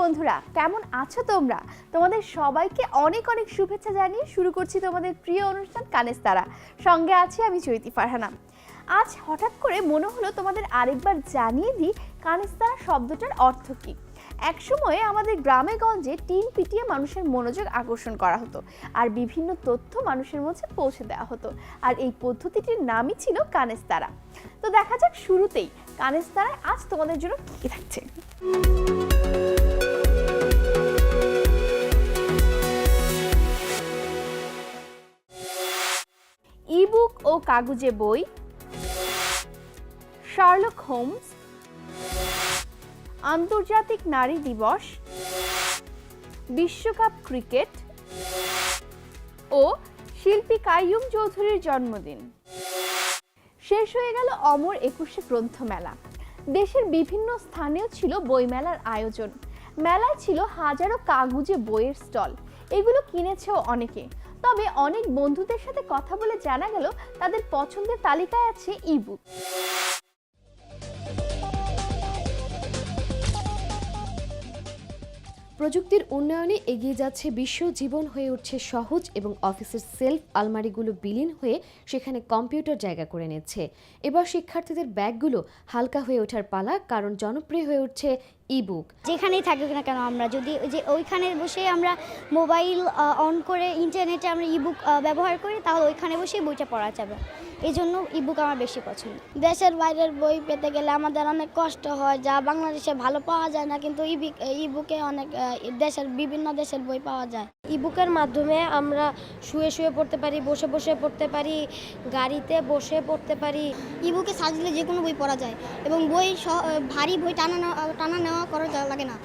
বন্ধুরা, কেমন আছো তোমরা? তোমাদের সবাইকে অনেক অনেক শুভেচ্ছা জানিয়ে শুরু করছি তোমাদের প্রিয় অনুষ্ঠান কানেস তারা সঙ্গে আছি আমি চৈতি ফারহানা। আজ হঠাৎ করে মনে হলো তোমাদের আরেকবার জানিয়ে দিই কানেস তারা শব্দটার অর্থ কী। একসময়ে আমাদের গ্রামে গঞ্জে টিন পিটিয়ে মানুষের মনোযোগ আকর্ষণ করা হতো আর বিভিন্ন তথ্য মানুষের মধ্যে পৌঁছে দেওয়া হতো আর এই পদ্ধতিটির নামই ছিল কানেস্তারা। তো দেখা যাক শুরুতেই কানেস্তারায় আজ তোমাদের জন্য কী থাকছে। ও কাগুজে বই, শার্লক হোমস, আন্তর্জাতিক নারী দিবস, বিশ্বকাপ ক্রিকেট ও শিল্পী কাইয়ুম চৌধুরীর জন্মদিন। শেষ হয়ে গেল অমর একুশে গ্রন্থমেলা। দেশের বিভিন্ন স্থানেও ছিল বইমেলার আয়োজন। মেলায় ছিল হাজারো কাগুজে বইয়ের স্টল। এগুলো কিনেছেও অনেকে। তবে অনেক বন্ধুদের সাথে কথা বলে জানা গেল তাদের পছন্দের তালিকায় আছে ইবুক প্রযুক্তির উন্নয়নে এগিয়ে যাচ্ছে বিশ্ব, জীবন হয়ে উঠছে সহজ এবং অফিসের সেলফ আলমারিগুলো বিলীন হয়ে সেখানে কম্পিউটার জায়গা করে নিচ্ছে। এবার শিক্ষার্থীদের ব্যাগগুলো হালকা হয়ে ওঠার পালা, কারণ জনপ্রিয় হয়ে উঠছে ইবুক যেখানেই থাকুক না কেন আমরা যদি যে ওইখানে বসে আমরা মোবাইল অন করে ইন্টারনেটে আমরা ইবুক ব্যবহার করি তাহলে ওইখানে বসেই বইটা পড়া যাবে। এই জন্য ইবুক আমার বেশি পছন্দ। দেশের বাইরের বই পেতে গেলে আমাদের অনেক কষ্ট হয় যা বাংলাদেশে ভালো পাওয়া যায় না কিন্তু ইবিক অনেক দেশের বিভিন্ন দেশের বই পাওয়া যায়। ইবুকের মাধ্যমে আমরা শুয়ে শুয়ে পড়তে পারি বসে বসে পড়তে পারি গাড়িতে বসে পড়তে পারি। ইবুকে সাজলে যে কোনো বই পড়া যায় এবং বই সহ- ভারী বই টানা টানা নেওয়া করা যা- লাগে না।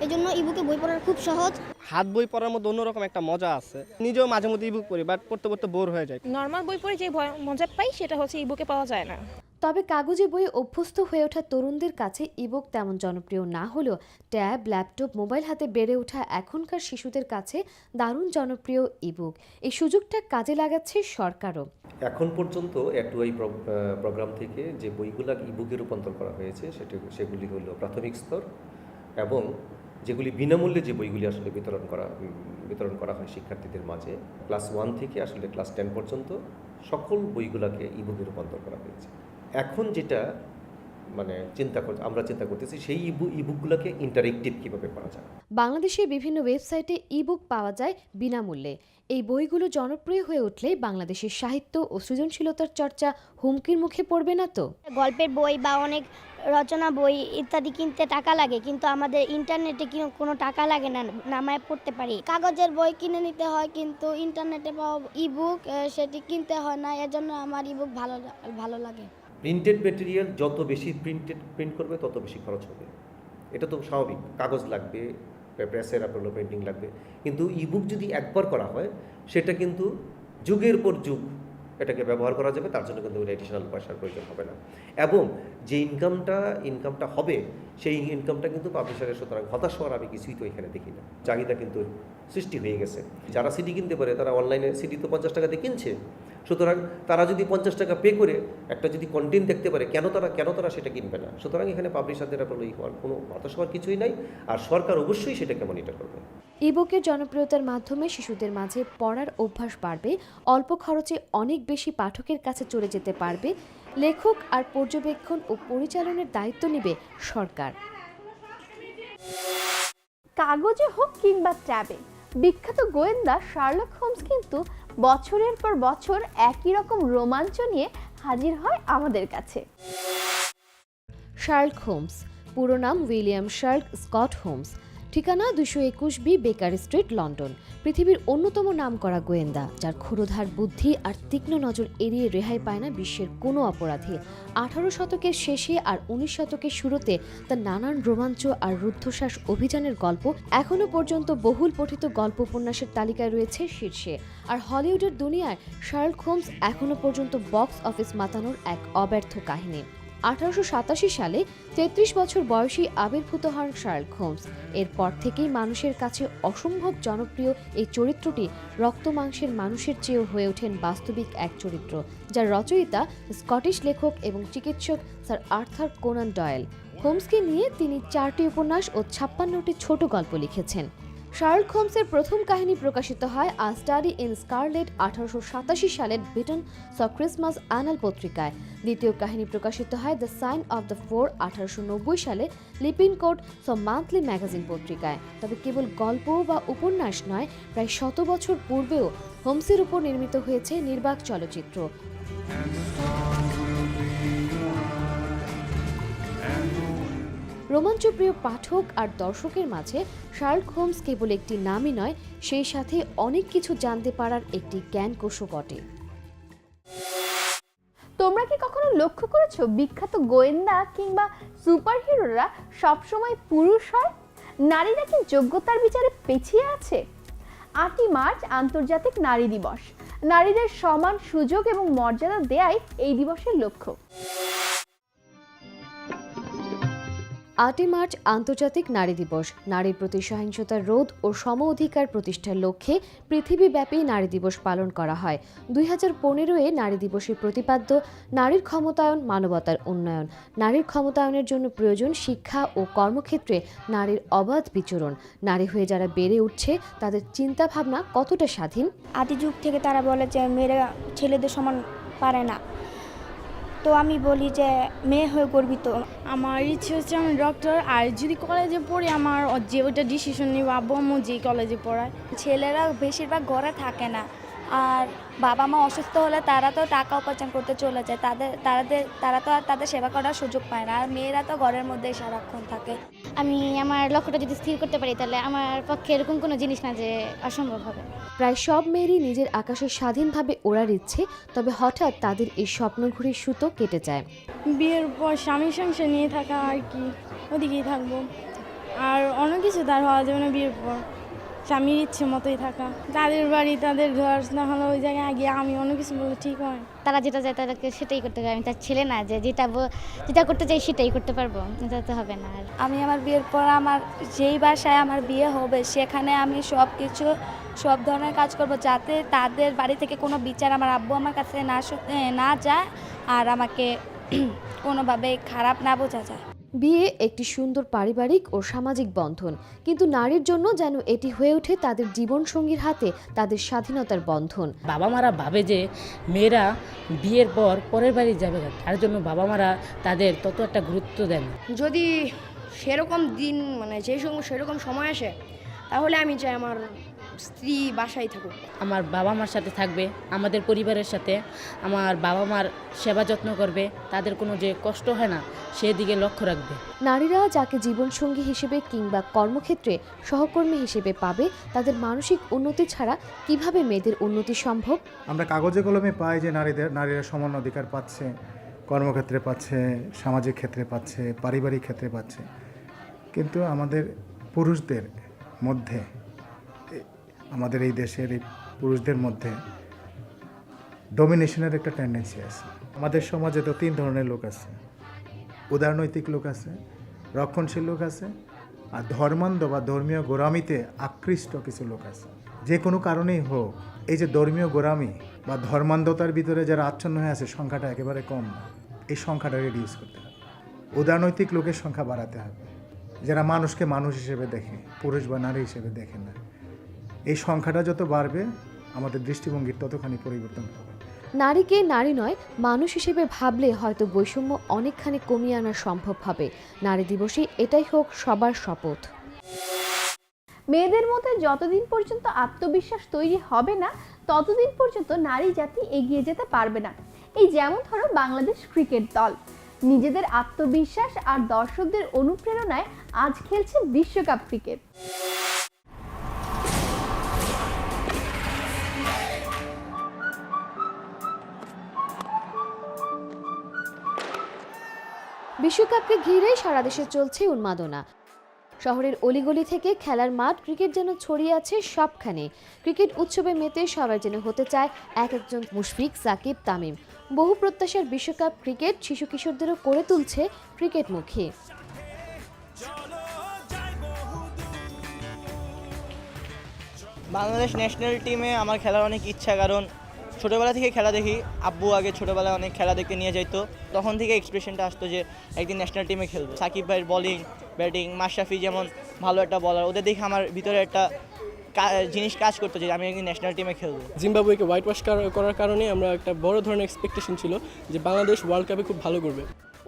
এই জন্য ইবুকে বই পড়ার খুব সহজ। হাত বই পড়ার মধ্যে অন্যরকম একটা মজা আছে। নিজেও মাঝে মধ্যে ইবুক পড়ি বাট পড়তে পড়তে বোর হয়ে যায়। নর্মাল বই পড়ে যে ভয়- মজা পাই সেটা হচ্ছে ইবুকে পাওয়া যায় না। তবে কাগজে বইয়ে অভ্যস্ত হয়ে ওঠা তরুণদের কাছে ইবুক তেমন জনপ্রিয় না হলেও ট্যাব, ল্যাপটপ, মোবাইল হাতে বেড়ে ওঠা এখনকার শিশুদের কাছে দারুণ জনপ্রিয় ইবুক। এই সুযোগটা কাজে লাগাচ্ছে সরকারও। এখন পর্যন্ত এটুআই প্রোগ্রাম থেকে যে বইগুলা ইবুকে রূপান্তর করা হয়েছে, সেটা, সেগুলি হলো প্রাথমিক স্তর এবং যেগুলি বিনামূল্যে যে বইগুলি আসলে বিতরণ করা বিতরণ করা হয় শিক্ষার্থীদের মাঝে, ক্লাস ওয়ান থেকে আসলে ক্লাস টেন পর্যন্ত সকল বইগুলাকে ইবুকে রূপান্তর করা হয়েছে। এখন যেটা মানে চিন্তা কর আমরা চিন্তা করতেছি সেই ইবু ইবুকগুলোকে ইন্টারেক্টিভ কীভাবে করা যায়? বাংলাদেশের বিভিন্ন ওয়েবসাইটে ইবুক পাওয়া যায় বিনামূল্যে। এই বইগুলো জনপ্রিয় হয়ে উঠলে বাংলাদেশের সাহিত্য ও সৃজনশীলতার চর্চা হুমকির মুখে পড়বে না তো? গল্পের বই বা অনেক রচনা বই ইত্যাদি কিনতে টাকা লাগে কিন্তু আমাদের ইন্টারনেটে কি- কোনো টাকা লাগে না নামায় পড়তে পারি? কাগজের বই কিনে নিতে হয় কিন্তু ইন্টারনেটে পাওয়া ইবুক সেটি কিনতে হয় না এজন্য আমার ইবুক ভালো ভালো লাগে। প্রিন্টেড মেটেরিয়াল যত বেশি প্রিন্টেড প্রিন্ট করবে, তত বেশি খরচ হবে। এটা তো স্বাভাবিক। কাগজ লাগবে প্রেসের আপনার প্রিন্টিং লাগবে। কিন্তু ইবুক যদি একবার করা হয়, সেটা কিন্তু যুগের পর যুগ এটাকে ব্যবহার করা যাবে, তার জন্য কিন্তু এডিশনাল পয়সার প্রয়োজন হবে না। এবং যে ইনকামটা ইনকামটা হবে, সেই ইনকামটা কিন্তু পাবলিশারের সুতরাং হতাশ হওয়ার আমি কিছুই তো এখানে দেখি না। চাহিদা কিন্তু সৃষ্টি হয়ে গেছে। যারা সিডি কিনতে পারে, তারা অনলাইনে সিডি তো পঞ্চাশ টাকাতে কিনছে। সুতরাং তারা যদি পঞ্চাশ টাকা পে করে একটা যদি কন্টেন্ট দেখতে পারে কেন তারা কেন তারা সেটা কিনবে না? সুতরাং এখানে পাবলিশারদের আপনার ওই হওয়ার কোনো হতাশ হওয়ার কিছুই নাই আর সরকার অবশ্যই সেটাকে মনিটর করবে। ইবুকের জনপ্রিয়তার মাধ্যমে শিশুদের মাঝে পড়ার অভ্যাস বাড়বে অল্প খরচে অনেক বেশি পাঠকের কাছে চলে যেতে পারবে লেখক আর পর্যবেক্ষণ ও পরিচালনের দায়িত্ব নেবে সরকার। কাগজে হোক কিংবা ট্যাবে বিখ্যাত গোয়েন্দা শার্লক হোমস কিন্তু বছরের পর বছর একই রকম রোমাঞ্চ নিয়ে হাজির হয় আমাদের কাছে। শার্লক হোমস, পুরো নাম উইলিয়াম শার্ক স্কট হোমস। ঠিকানা দুশো একুশ বি বেকার স্ট্রিট, লন্ডন। পৃথিবীর অন্যতম নামকরা গোয়েন্দা, যার ক্ষুরোধার বুদ্ধি আর তীক্ষ্ণ নজর এড়িয়ে রেহাই পায় না বিশ্বের কোনো অপরাধী। আঠারো শতকের শেষে আর উনিশ শতকের শুরুতে তার নানান রোমাঞ্চ আর রুদ্ধশ্বাস অভিযানের গল্প এখনও পর্যন্ত বহুল পঠিত গল্প উপন্যাসের তালিকায় রয়েছে শীর্ষে। আর হলিউডের দুনিয়ায় শার্লক হোমস এখনও পর্যন্ত বক্স অফিস মাতানোর এক অব্যর্থ কাহিনী। আঠারোশো সাতাশি সালে তেত্রিশ বছর বয়সী আবির্ভূত হন শার্লক হোমস। এরপর থেকেই মানুষের কাছে অসম্ভব জনপ্রিয় এই চরিত্রটি রক্ত মাংসের মানুষের চেয়েও হয়ে ওঠেন বাস্তবিক এক চরিত্র, যার রচয়িতা স্কটিশ লেখক এবং চিকিৎসক স্যার আর্থার কোনান ডয়েল। হোমসকে নিয়ে তিনি চারটি উপন্যাস ও ছাপ্পান্নটি ছোট গল্প লিখেছেন। শার্লক হোমসের প্রথম কাহিনী প্রকাশিত হয় আ স্টাডি ইন স্কারলেট আঠারোশো সাতাশি সালের ব্রিটন স ক্রিসমাস অ্যানাল পত্রিকায়। দ্বিতীয় কাহিনী প্রকাশিত হয় the sign of the four আঠারোশো নব্বই সালে Lippincott's monthly magazine পত্রিকায়। তবে কেবল গল্প বা উপন্যাস নয়, প্রায় শত বছর পূর্বেও হোমসের উপর নির্মিত হয়েছে নির্বাক চলচ্চিত্র। রোমাঞ্চপ্রিয় পাঠক আর দর্শকের মাঝে শার্লক হোমস কেবল একটি নামই নয়, সেই সাথে অনেক কিছু জানতে পারার একটি জ্ঞানকোষও বটে। তোমরা কি কখনো লক্ষ্য করেছ বিখ্যাত গোয়েন্দা কিংবা সুপারহিরোরা সবসময় পুরুষ হয়? নারীরা কি যোগ্যতার বিচারে পেছিয়ে আছে? আটই মার্চ, আন্তর্জাতিক নারী দিবস। নারীদের সমান সুযোগ এবং মর্যাদা দেয়াই এই দিবসের লক্ষ্য। আটই মার্চ আন্তর্জাতিক নারী দিবস। নারীর প্রতি সহিংসতার রোধ ও সম অধিকার প্রতিষ্ঠার লক্ষ্যে পৃথিবীব্যাপী নারী দিবস পালন করা হয়। দুই হাজার পনেরোয়ে নারী দিবসের প্রতিপাদ্য নারীর ক্ষমতায়ন, মানবতার উন্নয়ন। নারীর ক্ষমতায়নের জন্য প্রয়োজন শিক্ষা ও কর্মক্ষেত্রে নারীর অবাধ বিচরণ। নারী হয়ে যারা বেড়ে উঠছে, তাদের চিন্তাভাবনা কতটা স্বাধীন? আদি যুগ থেকে তারা বলে যে, মেয়েরা ছেলেদের সমান পারে না। তো আমি বলি যে মেয়ে হয়ে গর্বিত। আমার ইচ্ছে হচ্ছে আমি ডক্টর আর যদি কলেজে পড়ি আমার যে ওইটা ডিসিশন নিব আব্বু আম্মু যে কলেজে পড়ায়। ছেলেরা বেশিরভাগ ঘরে থাকে না আর বাবা মা অসুস্থ হলে তারা তো টাকা উপার্জন করতে চলে যায় তাদের তাদের তারা তো আর তাদের সেবা করার সুযোগ পায় না আর মেয়েরা তো ঘরের মধ্যেই সারাক্ষণ থাকে। আমি আমার লক্ষ্যটা যদি স্থির করতে পারি তাহলে আমার পক্ষে এরকম কোনো জিনিস না যে অসম্ভব হবে। প্রায় সব মেয়েরই নিজের আকাশে স্বাধীনভাবে ওড়ার ইচ্ছে তবে হঠাৎ তাদের এই স্বপ্ন স্বপ্নঘুরির সুতো কেটে যায়। বিয়ের পর স্বামী সংসার নিয়ে থাকা আর কি ওদিকেই থাকব। আর অন্য কিছু তার হওয়া যাবে না বিয়ের পর। স্বামীর ইচ্ছে মতোই থাকা। তাদের বাড়ি তাদের ঘর না হলে ওই জায়গায় গিয়ে আমি অন্য কিছু বললে ঠিক হয়। তারা যেটা চায় তাদেরকে সেটাই করতে হবে আমি তার ছেলে না যে যেটা যেটা করতে চাই সেটাই করতে পারব। এটা তো হবে না আর। আমি আমার বিয়ের পর আমার যেই বাসায় আমার বিয়ে হবে সেখানে আমি সব কিছু সব ধরনের কাজ করব যাতে তাদের বাড়ি থেকে কোনো বিচার আমার আব্বু আমার কাছে না না যায় আর আমাকে কোনোভাবে খারাপ না বোঝা যায় বিয়ে একটি সুন্দর পারিবারিক ও সামাজিক বন্ধন কিন্তু নারীর জন্য যেন এটি হয়ে ওঠে তাদের জীবনসঙ্গীর হাতে তাদের স্বাধীনতার বন্ধন বাবা মারা ভাবে যে মেয়েরা বিয়ের পর পরের বাড়ি যাবে না। তার জন্য বাবা মারা তাদের তত একটা গুরুত্ব দেন যদি সেরকম দিন মানে সেই সময় সেরকম সময় আসে তাহলে আমি চাই আমার স্ত্রী বাসায় থাকুক। আমার বাবা মার সাথে থাকবে আমাদের পরিবারের সাথে। আমার বাবা মার সেবা যত্ন করবে তাদের কোনো যে কষ্ট হয় না সেদিকে লক্ষ্য রাখবে। নারীরা যাকে জীবনসঙ্গী হিসেবে কিংবা কর্মক্ষেত্রে সহকর্মী হিসেবে পাবে তাদের মানসিক উন্নতি ছাড়া কীভাবে মেয়েদের উন্নতি সম্ভব? আমরা কাগজে কলমে পাই যে নারীদের নারীরা সমান অধিকার পাচ্ছে কর্মক্ষেত্রে পাচ্ছে সামাজিক ক্ষেত্রে পাচ্ছে পারিবারিক ক্ষেত্রে পাচ্ছে। কিন্তু আমাদের পুরুষদের মধ্যে আমাদের এই দেশের এই পুরুষদের মধ্যে ডমিনেশনের একটা টেন্ডেন্সি আছে। আমাদের সমাজে তো তিন ধরনের লোক আছে। উদারনৈতিক লোক আছে, রক্ষণশীল লোক আছে, আর ধর্মান্ধ বা ধর্মীয় গোরামিতে আকৃষ্ট কিছু লোক আছে। যে কোনো কারণেই হোক, এই যে ধর্মীয় গোরামি বা ধর্মান্ধতার ভিতরে যারা আচ্ছন্ন হয়ে আছে, সংখ্যাটা একেবারে কম না। এই সংখ্যাটা রিডিউস করতে হবে। উদারনৈতিক লোকের সংখ্যা বাড়াতে হবে। যারা মানুষকে মানুষ হিসেবে দেখে, পুরুষ বা নারী হিসেবে দেখে না। এই সংখ্যাটা যত বাড়বে আমাদের দৃষ্টিভঙ্গির ততখানি পরিবর্তন হবে। নারীকে নারী নয় মানুষ হিসেবে ভাবলে হয়তো বৈষম্য অনেকখানি কমিয়ে আনা সম্ভব হবে। নারী দিবসে এটাই হোক সবার শপথ। মেয়েদের মধ্যে যতদিন পর্যন্ত আত্মবিশ্বাস তৈরি হবে না ততদিন পর্যন্ত নারী জাতি এগিয়ে যেতে পারবে না। এই যেমন ধরো বাংলাদেশ ক্রিকেট দল। নিজেদের আত্মবিশ্বাস আর দর্শকদের অনুপ্রেরণায় আজ খেলছে বিশ্বকাপ ক্রিকেট। বিশ্বকাপকে ঘিরে সারা দেশে চলছে উন্মাদনা। শহরের অলিগলি থেকে খেলার মাঠ ক্রিকেট যেন ছড়িয়ে আছে সবখানে। ক্রিকেট উৎসবে মেতে সবাই যেন হতে চায় এক একজন মুশফিক, সাকিব, তামিম। বহু প্রত্যাশার বিশ্বকাপ ক্রিকেট শিশু কিশোরদেরও করে তুলছে ক্রিকেটমুখী বাংলাদেশ ন্যাশনাল টিমে আমার খেলার অনেক ইচ্ছা, কারণ ছোটোবেলা থেকে খেলা দেখি। আব্বু আগে ছোটোবেলায় অনেক খেলা দেখতে নিয়ে যাইতো। তখন থেকে এক্সপ্রেশনটা আসতো যে একদিন ন্যাশনাল টিমে খেলব। সাকিব ভাইয়ের বলিং ব্যাটিং মাশরাফি যেমন ভালো একটা বলার ওদের দেখে আমার ভিতরে একটা জিনিস কাজ করতো যে আমি একদিন ন্যাশনাল টিমে খেলব। জিম্বাবুয়েকে হোয়াইট ওয়াশ করার কারণে আমরা একটা বড় ধরনের এক্সপেকটেশন ছিল যে বাংলাদেশ ওয়ার্ল্ড কাপে খুব ভালো করবে।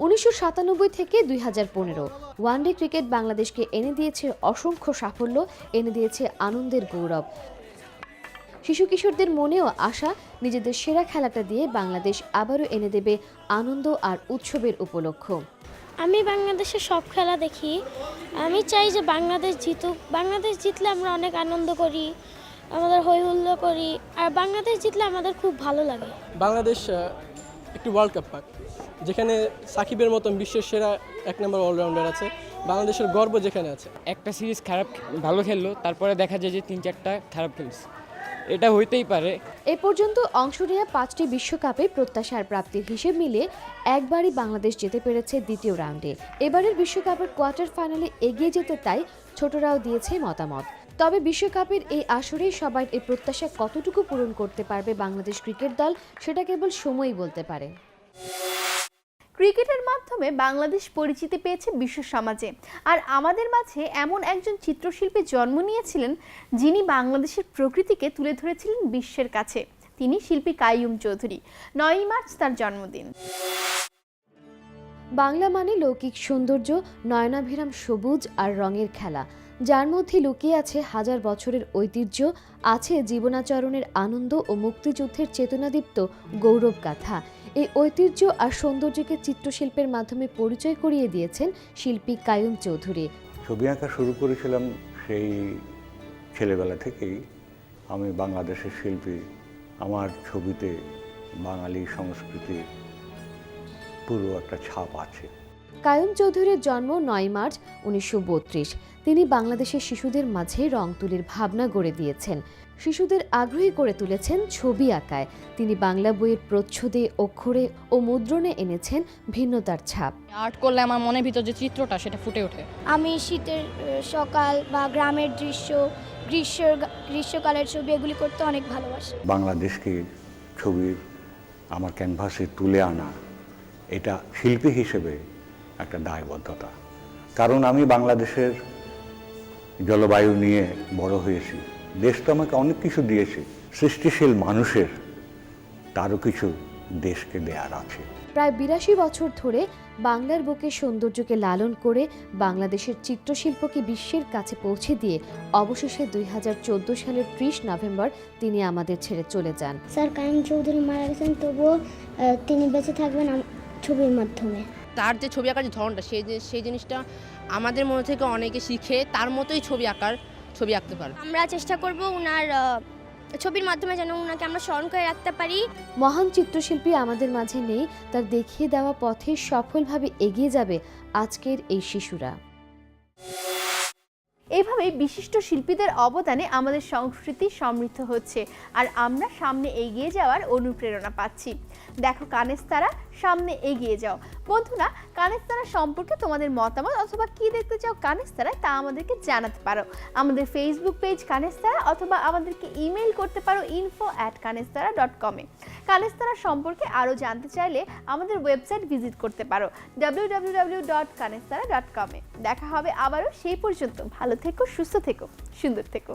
উনিশশো সাতানব্বই থেকে দুই হাজার পনেরো ওয়ানডে ক্রিকেট বাংলাদেশকে এনে দিয়েছে অসংখ্য সাফল্য এনে দিয়েছে আনন্দের গৌরব। শিশু কিশোরদের মনেও আশা নিজেদের সেরা খেলাটা দিয়ে বাংলাদেশ আবারও এনে দেবে আনন্দ আর উৎসবের উপলক্ষ। আমি বাংলাদেশের সব খেলা দেখি। আমি চাই যে বাংলাদেশ জিতুক। বাংলাদেশ জিতলে আমরা অনেক আনন্দ করি আমাদের হই হুল্লো করি আর বাংলাদেশ জিতলে আমাদের খুব ভালো লাগে। বাংলাদেশ একটি ওয়ার্ল্ড কাপ পাক যেখানে সাকিবের মতন বিশ্বের সেরা এক নম্বর অলরাউন্ডার আছে। বাংলাদেশের গর্ব যেখানে আছে। একটা সিরিজ খারাপ ভালো খেললো তারপরে দেখা যায় যে তিন চারটা খারাপ খেলছে। এটা হইতেই পারে। এ পর্যন্ত অংশ নেওয়া পাঁচটি বিশ্বকাপে প্রত্যাশার প্রাপ্তির হিসেব মিলে একবারই বাংলাদেশ যেতে পেরেছে দ্বিতীয় রাউন্ডে। এবারের বিশ্বকাপের কোয়ার্টার ফাইনালে এগিয়ে যেতে তাই ছোটরাও দিয়েছে মতামত। তবে বিশ্বকাপের এই আসরে সবাই এই প্রত্যাশা কতটুকু পূরণ করতে পারবে বাংলাদেশ ক্রিকেট দল, সেটা কেবল সময়ই বলতে পারে। ক্রিকেটের মাধ্যমে বাংলাদেশ পরিচিতি পেয়েছে বিশ্ব সমাজে। আর আমাদের মাঝে এমন একজন চিত্রশিল্পী জন্ম নিয়েছিলেন, যিনি বাংলাদেশের প্রকৃতিকে তুলে ধরেছিলেন বিশ্বের কাছে। তিনি শিল্পী কাইয়ুম চৌধুরী। নয়ই মার্চ তার জন্মদিন। বাংলা মানে লৌকিক সৌন্দর্য, নয়নাভিরাম সবুজ আর রঙের খেলা। যার মধ্যে লুকিয়ে আছে হাজার বছরের ঐতিহ্য, আছে জীবনাচরণের আনন্দ ও মুক্তিযুদ্ধের চেতনাদীপ্ত গৌরব গাথা এই ঐতিহ্য আর সৌন্দর্যকে চিত্রশিল্পের মাধ্যমে পরিচয় করিয়ে দিয়েছেন শিল্পী কায়ুম চৌধুরী। ছবি আঁকা শুরু করেছিলাম সেই ছেলেবেলা থেকেই। আমি বাংলাদেশের শিল্পী, আমার ছবিতে বাঙালি সংস্কৃতির পুরো একটা ছাপ আছে। কায়ুম চৌধুরীর জন্ম নয় মার্চ উনিশশো তিনি বাংলাদেশের শিশুদের মাঝে রং তুলির ভাবনা গড়ে দিয়েছেন। শিশুদের আগ্রহী করে তুলেছেন ছবি আঁকায়। তিনি বাংলা বইয়ের প্রচ্ছদে অক্ষরে ও মুদ্রণে এনেছেন ভিন্নতার ছাপ। আর্ট করলে আমার মনের ভিতর যে চিত্রটা সেটা ফুটে ওঠে। আমি শীতের সকাল বা গ্রামের দৃশ্য গ্রীষ্ম গ্রীষ্মকালের ছবি এগুলি করতে অনেক ভালোবাসি। বাংলাদেশকে ছবির আমার ক্যানভাসে তুলে আনা এটা শিল্পী হিসেবে একটা দায়বদ্ধতা। কারণ আমি বাংলাদেশের জলবায়ু নিয়ে বড় হয়েছি। দেশ তো আমাকে অনেক কিছু দিয়েছে। সৃষ্টিশীল মানুষের তারও কিছু দেশকে দেয়ার আছে। প্রায় বিরাশি বছর ধরে বাংলার বুকে সৌন্দর্যকে লালন করে বাংলাদেশের চিত্রশিল্পকে বিশ্বের কাছে পৌঁছে দিয়ে অবশেষে দুই হাজার চোদ্দ সালের ত্রিশ নভেম্বর তিনি আমাদের ছেড়ে চলে যান। স্যার কাইম চৌধুরী মারা গেছেন তবুও আহ, তিনি বেঁচে থাকবেন ছবির মাধ্যমে। তার যে ছবি আঁকার যে ধরনটা সেই যে সেই জিনিসটা আমাদের মনে থেকে অনেকে শিখে তার মতোই ছবি আঁকার ছবি আঁকতে পারে। আমরা চেষ্টা করব ওনার ছবির মাধ্যমে যেন ওনাকে আমরা স্মরণ করে রাখতে পারি। মহান চিত্রশিল্পী আমাদের মাঝে নেই তার দেখিয়ে দেওয়া পথে সফলভাবে এগিয়ে যাবে আজকের এই শিশুরা। এইভাবেই বিশিষ্ট শিল্পীদের অবদানে আমাদের সংস্কৃতি সমৃদ্ধ হচ্ছে আর আমরা সামনে এগিয়ে যাওয়ার অনুপ্রেরণা পাচ্ছি। দেখো কানেস্তারা, সামনে এগিয়ে যাও। বন্ধুরা, কানেস্তারা সম্পর্কে তোমাদের মতামত অথবা কি দেখতে চাও কানেস্তারা তা আমাদেরকে জানাতে পারো। আমাদের ফেসবুক পেজ কানেস্তারা অথবা আমাদেরকে ইমেল করতে পারো ইনফো অ্যাট কানেস্তারা ডট কমে কানেস্তারা সম্পর্কে আরও জানতে চাইলে আমাদের ওয়েবসাইট ভিজিট করতে পারো। ডাব্লিউ ডাব্লিউ ডাব্লিউ ডট কানেস্তারা ডট কমে দেখা হবে আবারও সেই পর্যন্ত। ভালো থেকো সুস্থ থেকো সুন্দর থেকো।